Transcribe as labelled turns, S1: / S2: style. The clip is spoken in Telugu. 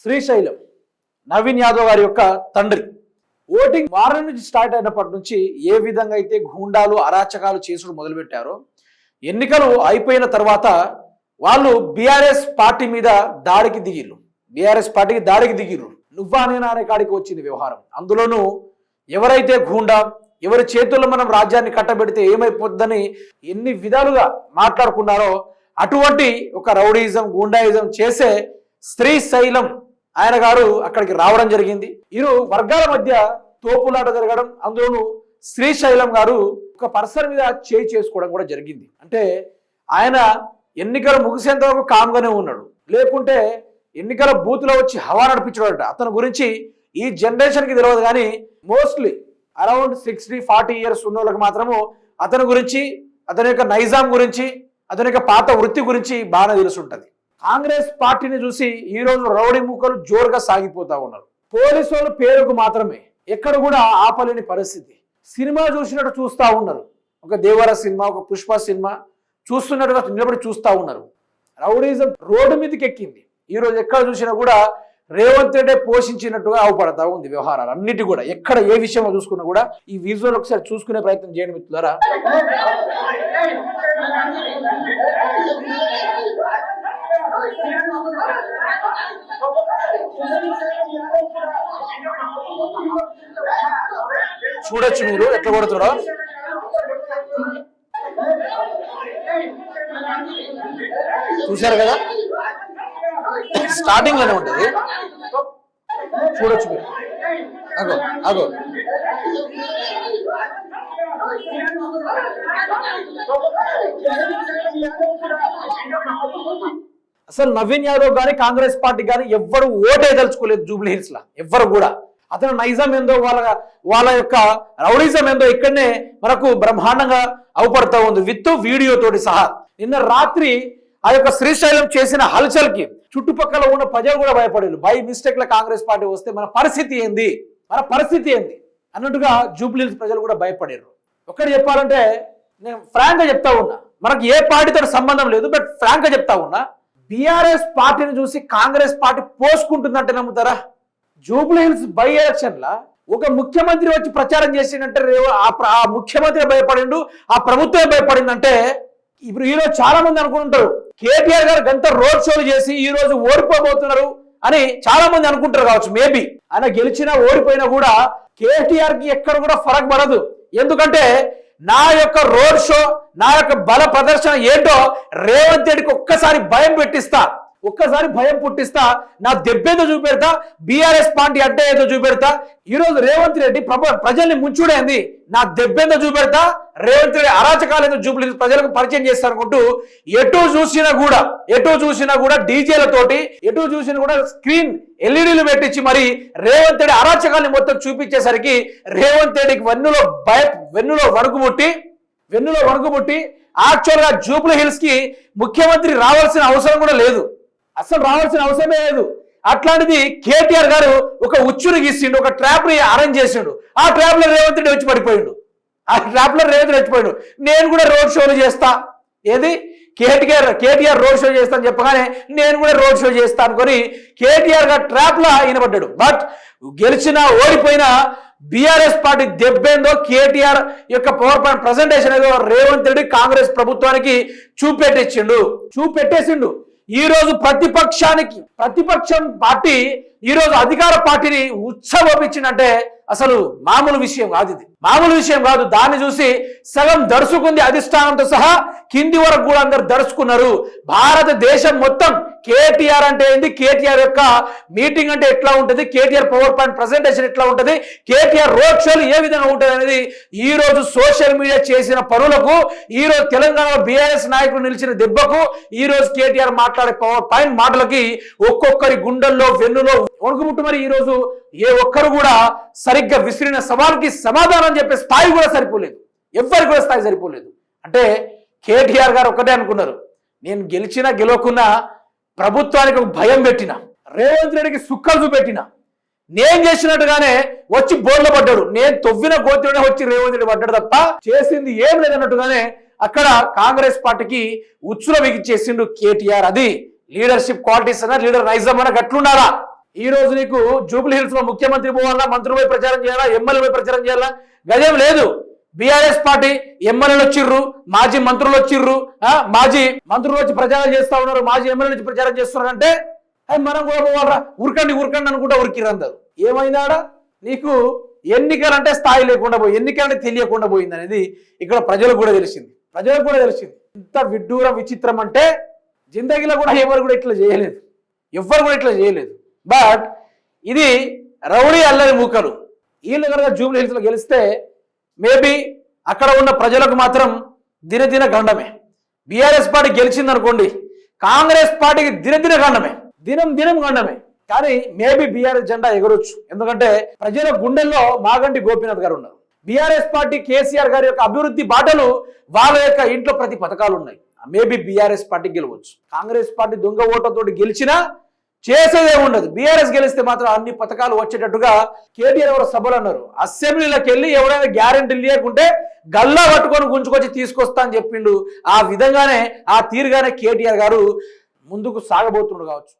S1: శ్రీశైలం నవీన్ యాదవ్ గారి యొక్క తండ్రి. ఓటింగ్ వారం నుంచి స్టార్ట్ అయినప్పటి నుంచి ఏ విధంగా అయితే గూండాలు అరాచకాలు చేసుడు మొదలుపెట్టారో ఎన్నికలు అయిపోయిన తర్వాత వాళ్ళు బీఆర్ఎస్ పార్టీ మీద దాడికి దిగిర్రు. బీఆర్ఎస్ పార్టీకి దాడికి దిగిర్రు. నువ్వా నేనా అనే కాడికి వచ్చింది వ్యవహారం. అందులోనూ ఎవరైతే గూండా ఎవరి చేతుల్లో మనం రాజ్యాన్ని కట్టబెడితే ఏమైపోద్దని ఎన్ని విధాలుగా మాట్లాడుకున్నారో అటువంటి ఒక రౌడీజం గూండాయిజం చేసే శ్రీశైలం ఆయన గారు అక్కడికి రావడం జరిగింది. ఇరు వర్గాల మధ్య తోపులాట జరగడం అందులోనూ శ్రీశైలం గారు ఒక పర్సన్ మీద చేయి చేసుకోవడం కూడా జరిగింది. అంటే ఆయన ఎన్నికలు ముగిసేంత వరకు కామ్గానే ఉన్నాడు. లేకుంటే ఎన్నికల బూత్లో వచ్చి హవా నడిపించాడట. అతని గురించి ఈ జనరేషన్కి తెలియదు కానీ mostly around sixty forty years ఉన్న వాళ్ళకి మాత్రము అతని గురించి అతని యొక్క నైజాం గురించి అతని యొక్క పాత వృత్తి గురించి బాగా తెలుసుంటుంది. కాంగ్రెస్ పార్టీని చూసి ఈ రోజు రౌడీ ముక్కలు జోరుగా సాగిపోతా ఉన్నారు పోలీసు వాళ్ళు పేరుకు మాత్రమే ఎక్కడ కూడా ఆపలేని పరిస్థితి సినిమా చూసినట్టు చూస్తూ ఉన్నారు ఒక దేవర సినిమా ఒక పుష్ప సినిమా చూస్తున్నట్టుగా నిలబడి చూస్తూ ఉన్నారు రౌడీజం రోడ్డు మీదకి ఎక్కింది ఈరోజు ఎక్కడ చూసినా కూడా రేవంత్ రెడ్డి పోషించినట్టుగా అవపడతా ఉంది వ్యవహారాలు అన్నిటి కూడా ఎక్కడ ఏ విషయంలో చూసుకున్నా కూడా ఈ విజువల్ ఒకసారి చూసుకునే ప్రయత్నం చేయండి మిత్రులారా చూడొచ్చు మీరు ఎట్లా కొడుతుడో చూశారు కదా? స్టార్టింగ్లోనే ఉంటుంది. చూడొచ్చు మీరు. అగో అగో. అసలు నవీన్ యాదవ్ కానీ కాంగ్రెస్ పార్టీ గాని ఎవ్వరు ఓటే దలుచుకోలేదు జూబ్లీ హిల్స్ లా. ఎవ్వరు కూడా. అతను నైజం ఏందో వాళ్ళ వాళ్ళ యొక్క రౌడిజం ఏందో ఇక్కడనే మనకు బ్రహ్మాండంగా అవపడతా ఉంది విత్ వీడియో తోటి సహా. నిన్న రాత్రి ఆ యొక్క శ్రీశైలం చేసిన హల్చల్కి చుట్టుపక్కల ఉన్న ప్రజలు కూడా భయపడేరు బై మిస్టేక్లో కాంగ్రెస్ పార్టీ వస్తే మన పరిస్థితి ఏంది? మన పరిస్థితి ఏంది? అన్నట్టుగా జూబ్లీ హిల్స్ ప్రజలు కూడా భయపడారు ఒకటి చెప్పాలంటే నేను ఫ్రాంక్గా చెప్తా ఉన్నా. మనకు ఏ పార్టీతో సంబంధం లేదు బట్ ఫ్రాంక్గా చెప్తా ఉన్నా. బీఆర్ఎస్ పార్టీని చూసి కాంగ్రెస్ పార్టీ పోసుకుంటుందంటే నమ్ముతారా? జూబ్లీ హిల్స్ బై ఎలక్షన్ లా ఒక ముఖ్యమంత్రి వచ్చి ప్రచారం చేసిందంటే ఆ ప్ర- ఆ ముఖ్యమంత్రి భయపడిండు ఆ ప్రభుత్వం భయపడిందంటే ఇప్పుడు ఈ రోజు చాలా మంది అనుకుంటారు కేటీఆర్ గారు గంట రోడ్ షోలు చేసి ఈ రోజు ఓడిపోబోతున్నారు అని చాలా మంది అనుకుంటారు కావచ్చు మేబీ ఆయన గెలిచినా ఓడిపోయినా కూడా కేటీఆర్కి ఎక్కడ కూడా ఫరక్ పడదు. ఎందుకంటే నా యొక్క రోడ్ షో నా యొక్క బల ప్రదర్శన ఏంటో రేవంత్ రెడ్డికి ఒక్కసారి భయం పెట్టిస్తా. ఒక్కసారి భయం పుట్టిస్తా. నా దెబ్బేదో చూపెడతా బీఆర్ఎస్ పార్టీ అడ్డ ఏదో చూపెడతా. ఈరోజు రేవంత్ రెడ్డి ప్రభ ప్రజల్ని ముంచుడైంది? నా దెబ్బేందో చూపెడతా? రేవంత్ రెడ్డి అరాచకాలేదో చూపి ప్రజలకు పరిచయం చేస్తారు అనుకుంటూ ఎటు చూసినా కూడా ఎటు చూసినా కూడా డీజేలతోటి ఎటు చూసినా కూడా స్క్రీన్ ఎల్ఈడీలు పెట్టించి మరి రేవంత్ రెడ్డి అరాచకాన్ని మొత్తం చూపించేసరికి రేవంత్ రెడ్డికి వెన్నులో భయ వెన్నులో వణుకుముట్టి వెన్నులో వణుకుముట్టి యాక్చువల్గా జూబ్లీ హిల్స్కి ముఖ్యమంత్రి రావాల్సిన అవసరం కూడా లేదు. అసలు రావాల్సిన అవసరమే లేదు. అట్లాంటిది కేటీఆర్ గారు ఒక ఉచ్చుని గీసిండు ఒక ట్రాప్ని అరేంజ్ చేసిండు. ఆ ట్రాప్లో రేవంత్ రెడ్డి వచ్చి పడిపోయిండు. ఆ ట్రాప్లో రేవంత్ రెడ్డి వచ్చిపోయిండు నేను కూడా రోడ్ షోలు చేస్తా. ఏది? కేటీఆర్ కేటీఆర్ రోడ్ షో చేస్తా అని చెప్పగానే నేను కూడా రోడ్ షో చేస్తా అనుకొని కేటీఆర్ గారు ట్రాప్ లా ఈయనపడ్డాడు బట్ గెలిచినా ఓడిపోయినా బీఆర్ఎస్ పార్టీ దెబ్బేందో కేటీఆర్ యొక్క పవర్ పాయింట్ ప్రజెంటేషన్ ఏదో రేవంత్ రెడ్డి కాంగ్రెస్ ప్రభుత్వానికి చూపెట్టించిండు. చూపెట్టేసిండు. ఈ రోజు ప్రతిపక్షానికి ప్రతిపక్షం పార్టీ ఈ రోజు అధికార పార్టీని ఉత్సవపించిందంటే అసలు మామూలు విషయం కాదు ఇది. మామూలు విషయం కాదు. దాన్ని చూసి సగం దడుచుకుంది అధిష్టానంతో సహా కింది వరకు కూడా అందరు దర్శుకున్నారు భారతదేశం మొత్తం కేటీఆర్ అంటే ఏంది? కేటీఆర్ యొక్క మీటింగ్ అంటే ఎట్లా ఉంటుంది? కేటీఆర్ పవర్ పాయింట్ ప్రజెంటేషన్ ఎట్లా ఉంటుంది? కేటీఆర్ రోడ్ షోలు ఏ విధంగా ఉంటుంది అనేది ఈ రోజు సోషల్ మీడియా చేసిన పనులకు ఈ రోజు తెలంగాణలో బీఆర్ఎస్ నాయకులు నిలిచిన దెబ్బకు ఈ రోజు కేటీఆర్ మాట్లాడే పవర్ పాయింట్ మాటలకి ఒక్కొక్కరి గుండెల్లో వెన్నులో వణుకుముట్టు మరి ఈ రోజు ఏ ఒక్కరు కూడా సరిగ్గా విసిరిన సవాల్కి సమాధానం చెప్పే స్థాయి కూడా సరిపోలేదు. ఎవ్వరికి కూడా స్థాయి సరిపోలేదు. అంటే కేటీఆర్ గారు ఒక్కటే అనుకున్నారు. నేను గెలిచినా గెలవకున్నా ప్రభుత్వానికి ఒక భయం పెట్టిన రేవంత్ రెడ్డికి సుక్కలు పెట్టిన నేను చేసినట్టుగానే వచ్చి బోర్ల పడ్డాడు. నేను తొవ్విన గోత్రుడే వచ్చి రేవంత్ రెడ్డి పడ్డాడు తప్ప చేసింది ఏం లేదన్నట్టుగానే అక్కడ కాంగ్రెస్ పార్టీకి ఉచ్చుల బిగించేసిండు కేటీఆర్. అది లీడర్షిప్ క్వాలిటీస్ అన్న లీడర్ నైజం అన్న గట్లుండాలా? ఈ రోజు నీకు జూబ్లీ హిల్స్లో ముఖ్యమంత్రి పోవాలా మంత్రులపై ప్రచారం చేయాలా ఎమ్మెల్యేపై ప్రచారం చేయాలా? గదేం లేదు. బీఆర్ఎస్ పార్టీ ఎమ్మెల్యేలు వచ్చిర్రు మాజీ మంత్రులు వచ్చిర్రు మాజీ మంత్రులు వచ్చి ప్రచారం చేస్తా ఉన్నారు మాజీ ఎమ్మెల్యేలు వచ్చి ప్రచారం చేస్తున్నారు అంటే అది మనం కూడా పోవాలరా ఉరకండి ఉరకండి అనుకుంటా ఉరికిర్రు అందరు. ఏమైందాడా నీకు ఎన్నికలంటే స్థాయి లేకుండా పోయి ఎన్నికలంటే తెలియకుండా పోయింది అనేది ఇక్కడ ప్రజలకు కూడా తెలిసింది. ప్రజలకు కూడా తెలిసింది. ఇంత విడ్డూరం విచిత్రం అంటే జిందగీలో కూడా ఎవరు కూడా ఇట్లా చేయలేదు. ఎవ్వరు కూడా ఇట్లా చేయలేదు. బట్ ఇది రౌడీ అల్లరి మూకలు. వీళ్ళు కనుక జూబ్లీ హిల్స్లో గెలిస్తే మేబీ అక్కడ ఉన్న ప్రజలకు మాత్రం దినదిన గండమే బీఆర్ఎస్ పార్టీ గెలిచిందనుకోండి కాంగ్రెస్ పార్టీకి దినదిన గండమే దినం దినం గండమే కానీ మేబీ బీఆర్ఎస్ జెండా ఎగరొచ్చు. ఎందుకంటే ప్రజల గుండెల్లో మాగంటి గోపీనాథ్ గారు ఉన్నారు. బీఆర్ఎస్ పార్టీ కేసీఆర్ గారి యొక్క అభివృద్ధి బాటలు వాళ్ళ యొక్క ఇంట్లో ప్రతి పథకాలు ఉన్నాయి. మేబీ బీఆర్ఎస్ పార్టీ గెలవచ్చు. కాంగ్రెస్ పార్టీ దొంగ ఓటతోటి గెలిచినా చేసేదే ఉండదు. బీఆర్ఎస్ గెలిస్తే మాత్రం అన్ని పథకాలు వచ్చేటట్టుగా కేటీఆర్ ఎవరు సభలు అన్నారు. అసెంబ్లీలోకి వెళ్ళి ఎవరైనా గ్యారెంటీ లేకుంటే గల్లా పట్టుకొని గుంజుకొచ్చి తీసుకొస్తా అని చెప్పిండు. ఆ విధంగానే ఆ తీరుగానే కేటీఆర్ గారు ముందుకు సాగబోతుండు కావచ్చు.